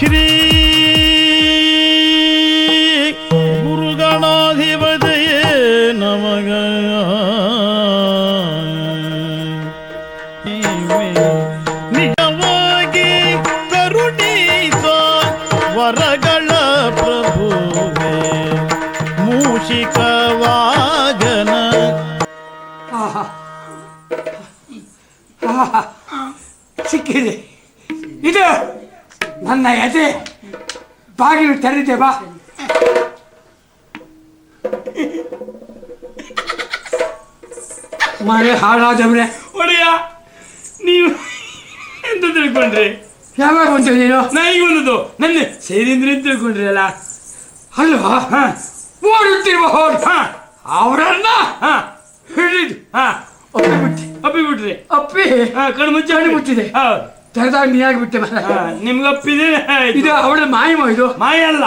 ಶ್ರೀ ಗುರುಗಣಾಧಿಪತಿಯೇ ನಮಗ ನಿಜವಾಗಿ ಕರುಣಿಸ ವರಗಳ ಪ್ರಭುವೇ ಮೂಷಿಕ ವಾಗನ ಆಹಾ. ಆಹಾ. ಸಿಕ್ಕಿದೆ ಇದು ನನ್ನ ಎದೆ ಬಾಗಿಲು ತೆರೆದೆ ಬಾ. ಮನೆ ಹಾಳಾದವ್ರೆ. ಒಡೆಯ ನೀವು ಎಂತ ತಿಳ್ಕೊಂಡ್ರಿ? ಯಾವಾಗ ಬಂತು ನೀನು? ನಾ ಈಗ ಬಂದದ್ದು. ನನ್ನ ಸೇರಿಂದ್ರೆ ತಿಳ್ಕೊಂಡ್ರಿ ಅಲ್ಲ? ಅಲ್ವಾ? ಹಾ. ಓಡುತ್ತಿರುವ ಹೋದ ಹಾ. ಅವರನ್ನ ಹಾ. ಹಿಡಿದು ಹಾ. ಒಪ್ಪಿಬಿಟ್ಟೆ. ಅಪ್ಪಿ ಬಿಟ್ರಿ ಅಪ್ಪಿ ಹಾ ಕಣ್ಣು ಮುಚ್ಚಿ ಹಣ್ಣು ಮುಚ್ಚಿದೆ. ಹೌದು. ತೆರೆದಾಗ ನೀನಾಗ್ಬಿಟ್ಟೆ ಮರ ಹಾ ನಿಮ್ಗೆ ಒಪ್ಪಿದೆ ಇದು ಅವಳ ಮಾಯಮ ಇದು. ಮಾಯ ಅಲ್ಲ.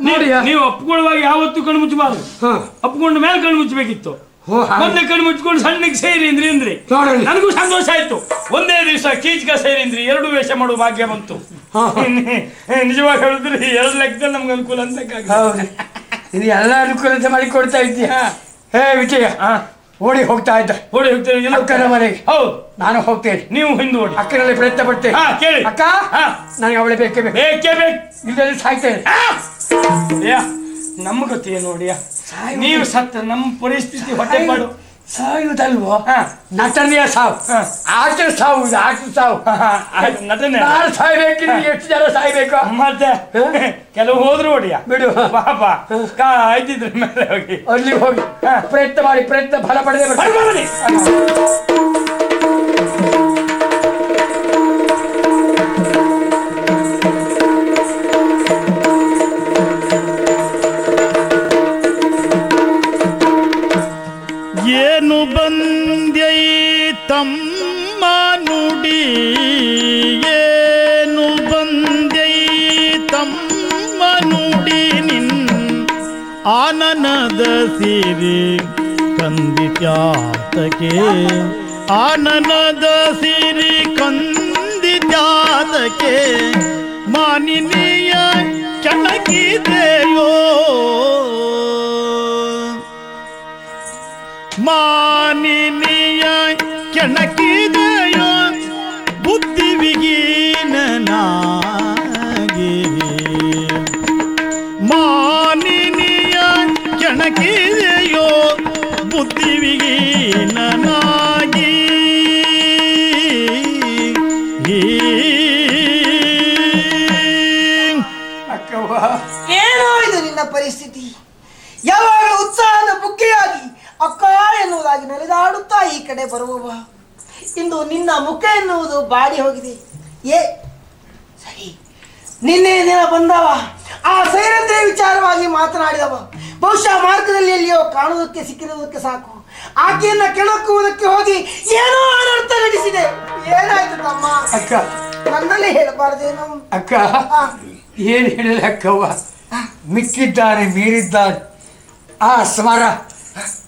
ನೋಡಿಯಾ? ನೀವು ಒಪ್ಕೊಳ್ಳುವಾಗ ಯಾವತ್ತು ಕಣ್ಣು ಮುಚ್ಚಬಾರ್ದು. ಹಾ. ಒಪ್ಕೊಂಡು ಮೇಲೆ ಕಣ್ಣು ಮುಚ್ಚಬೇಕಿತ್ತು. ಮೊನ್ನೆ ಕಣ್ಣು ಮುಚ್ಕೊಂಡು ಸಣ್ಣಗೆ ಸೇರಿ ಅಂದ್ರಿ. ನನಗೂ ಸಂತೋಷ ಆಯ್ತು. ಒಂದೇ ದಿವಸ ಕೀಚಕ ಸೇರಿಂದ್ರಿ ಎರಡು ವೇಷ ಮಾಡುವ ಭಾಗ್ಯ ಬಂತು. ನಿಜವಾಗಿ ಹೇಳಿದ್ರಿ ಎರಡು ಲೆಕ್ಕದಲ್ಲಿ ನಮ್ಗೆ ಅನುಕೂಲ ಅಂತ ಇದು ಎಲ್ಲ ಅನುಕೂಲತೆ ಮಾಡಿ ಕೊಡ್ತಾ ಇದ್ದೀಯ? ಹೇ. ವಿಜಯ. ಓಡಿ ಹೋಗ್ತಾ ಇದ್ದ. ಓಡಿ ಹೋಗ್ತೇನೆ ಅಕ್ಕನ ಮನೆಗೆ. ಹೌದು. ನಾನು ಹೋಗ್ತೇನೆ. ನೀವು ಹಿಂದೆ ಓಡಿ. ಅಕ್ಕನಲ್ಲಿ ಪ್ರಯತ್ನ ಪಡ್ತೇನೆ. ಹಾ ಕೇಳಿ. ಅಕ್ಕ ಹಾ. ನನಗೆ ಅವಳೆ ಬೇಕೇ ಬೇಕು. ಬೇಕೇ ಬೇಕು. ಇಲ್ಲದೆ ಸಾಯ್ತೇನೆ. ನಮ್ಮ ಗೊತ್ತಿದೆ ನೋಡಿಯ? ನೀವು ಸತ್ತ ನಮ್ಮ ಪರಿಸ್ಥಿತಿ ಹೊಟ್ಟೆ ಪಾಡು. ಸಾಯುವುದಲ್ವೋ. ನಟನೆಯ ಸಾವು. ಆಟ ಸಾವು ಇದು ಆಟ ಸಾವು. ನಟನೆ ನಾನು ಸಾಯ್ಬೇಕು ಎಷ್ಟು ಜನ ಸಾಯ್ಬೇಕು? ಮತ್ತೆ? ಕೆಲವು ಹೋದ್ರು ಹೊಡಿಯ. ಬಿಡು. ಪಾಪ. ಕಾ ಆಯ್ತಿದ್ರ ಮೇಲೆ ಹೋಗಿ. ಅಲ್ಲಿ ಹೋಗಿ. ಪ್ರಯತ್ನ ಮಾಡಿ ಪ್ರಯತ್ನ ಫಲ ಪಡೆದೇ ತಮ್ಮ ನುಡಿ ಏನು ಬಂದೈ? ತಮ್ಮ ನುಡಿ ನಿನ್ ಆನನದ ಸಿರಿ ಕಂದಿತ್ಯಾತಕೆ? ಆನನದ ಸಿರಿ ಕಂದಿತ್ಯಾತಕೆ? ಮಾನಿನಿಯ ಕೆಣಕಿದೆಯೋ? ಮಾನಿನಿಯ ಕೆಣಕಿದೆಯೋ ಬುದ್ಧಿ ವಿಗೀನನಾಗಿ. ಮಾನಿನಿಯ ಕೆಣಕಿದೆಯೋ ಬುದ್ಧಿ ಅಕ್ಕವ್ವ. ಏನೋ ಇದು ನಿನ್ನ ಪರಿಸ್ಥಿತಿ? ಯಾವಾಗಲೂ ಉತ್ಸಾಹದ ಬುಗ್ಗೆಯಾಗಿ ಅಕ್ಕ ಎನ್ನುವುದಾಗಿ ನಡೆದಾಡುತ್ತಾ ಈ ಕಡೆ ಬರುವವ. ಇಂದು ನಿನ್ನ ಮುಖ ಎನ್ನುವುದು ಬಾಡಿ ಹೋಗಿದೆ. ಏ ಸರಿ. ನಿನ್ನೆ ದಿನ ಬಂದವ. ಆ ಸೈರಂದ್ರೆ ವಿಚಾರವಾಗಿ ಮಾತನಾಡಿದವ. ಬಹುಶಃ ಮಾರ್ಗದಲ್ಲಿ ಎಲ್ಲಿಯೋ ಕಾಣುವುದಕ್ಕೆ ಸಿಕ್ಕಿರುವುದಕ್ಕೆ ಸಾಕು. ಆಕೆಯನ್ನ ಕೆಣಕುವುದಕ್ಕೆ ಹೋಗಿ ಏನೋ ಅನರ್ಥ ನಡೆಸಿದೆ. ಏನಾಯ್ತು ತಮ್ಮ? ಅಕ್ಕ. ನನ್ನಲ್ಲಿ ಹೇಳಬಾರ್ದೇನು? ಅಕ್ಕ ಏನು ಹೇಳಿಲ್ಲ ಅಕ್ಕವ್ವ? ಮಿಕ್ಕಿದ್ದಾನೆ ಮೀರಿದ್ದಾನೆ ಆ ಸ್ಮರ.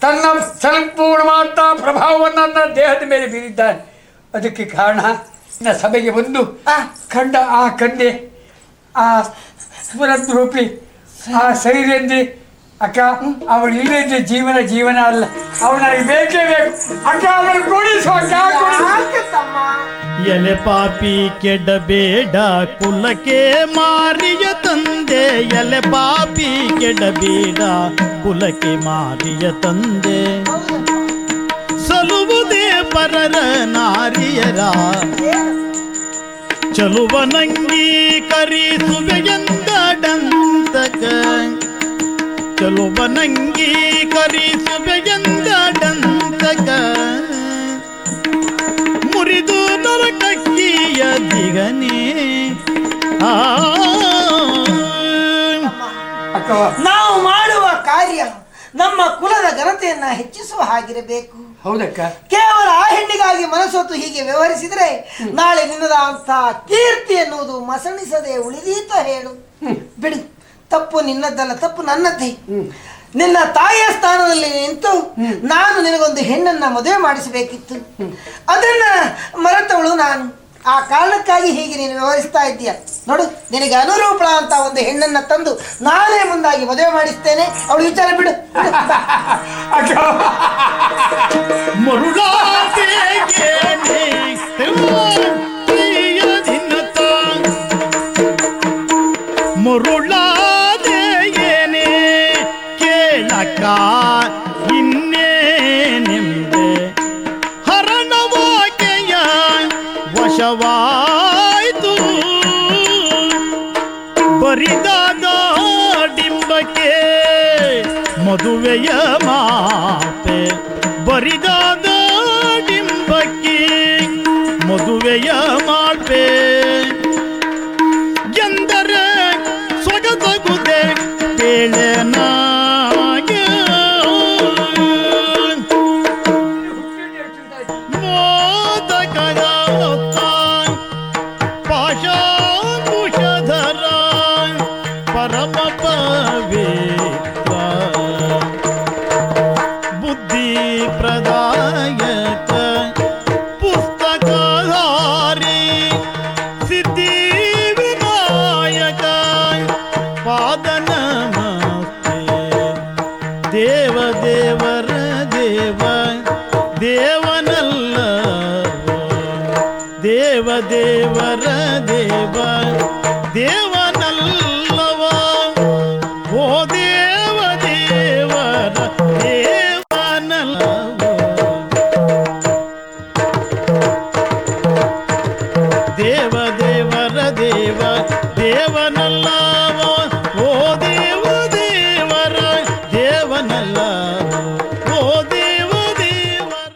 ತನ್ನ ಸಂಪೂರ್ಣವಾದ ಪ್ರಭಾವವನ್ನು ನನ್ನ ದೇಹದ ಮೇಲೆ ಬೀರಿದ್ದಾನೆ ಅದಕ್ಕೆ ಕಾರಣ ನನ್ನ ಸಭೆಗೆ ಬಂದು ಆ. ಕಂಡ ಆ ಕನ್ಯೆ ಆ ಸ್ಮರದ್ರೂಪಿ ಆ ಸೈರ್ಯಂದಿ ಅಕ್ಕ ಅವಳು ಇಲ್ಲದೆ ಜೀವನ ಜೀವನ ಅಲ್ಲ. ಅವನ ಬೇಕೇ ಬೇಕು. ಅಕ್ಕ ಅವಳು ಕೊಡಿಸು. ಎಲೆ ಪಾಪಿ ಕೆಡಬೇಡ ಕುಲಕ್ಕೆ ಮಾರಿಯ ತಂದೆ. ಎಲೆ ಪಾಪಿ ಕೆಡಬೇಡ ಕುಲಕ್ಕೆ ಮಾರಿಯ ತಂದೆ. ಸಲುವುದೇ ಪರರ ನಾರಿಯರ. ಚಲುವನಂಗೀಕರಿಸುವೆಯಂದಡಂತಕ ಚಲುವನಂಗೀಕರಿಸುವೆಯಂದಡಂತಕ ಮುರಿದು ನರಕಕ್ಕಿಯ ದಿಗನೇ. ಆ. ನಾವು ಮಾಡುವ ಕಾರ್ಯ ನಮ್ಮ ಕುಲದ ಘನತೆಯನ್ನ ಹೆಚ್ಚಿಸುವ ಹಾಗಿರಬೇಕು. ಹೌದಕ್ಕ. ಕೇವಲ ಆ ಹೆಣ್ಣಿಗಾಗಿ ಮನಸ್ಸೊತ್ತು ಹೀಗೆ ವ್ಯವಹರಿಸಿದರೆ ನಾಳೆ ನಿನ್ನದಂತ ಕೀರ್ತಿ ಎನ್ನುವುದು ಮಸಣಿಸದೆ ಉಳಿದೀತ ಹೇಳು. ಬಿಡು. ತಪ್ಪು ನಿನ್ನದ್ದಲ್ಲ ತಪ್ಪು ನನ್ನದ್ದೇ. ನಿನ್ನ ತಾಯಿಯ ಸ್ಥಾನದಲ್ಲಿ ನಿಂತು ನಾನು ನಿನಗೊಂದು ಹೆಣ್ಣನ್ನ ಮದುವೆ ಮಾಡಿಸಬೇಕಿತ್ತು. ಅದನ್ನ ಮರೆತವಳು ನಾನು. ಆ ಕಾರಣಕ್ಕಾಗಿ ಹೀಗೆ ನೀನು ವ್ಯವಹರಿಸ್ತಾ ಇದ್ದೀಯ. ನೋಡು ನಿನಗೆ ಅನುರೂಪಳ ಅಂತ ಒಂದು ಹೆಣ್ಣನ್ನ ತಂದು ನಾನೇ ಮುಂದಾಗಿ ಮದುವೆ ಮಾಡಿಸ್ತೇನೆ. ಅವಳು ವಿಚಾರ ಬಿಡು. ಅಕ್ಕ. ದೇವರ ದೇವ ದೇವನಲ್ಲ ದೇವ ದೇವರ ದೇವ ದೇವ தேவ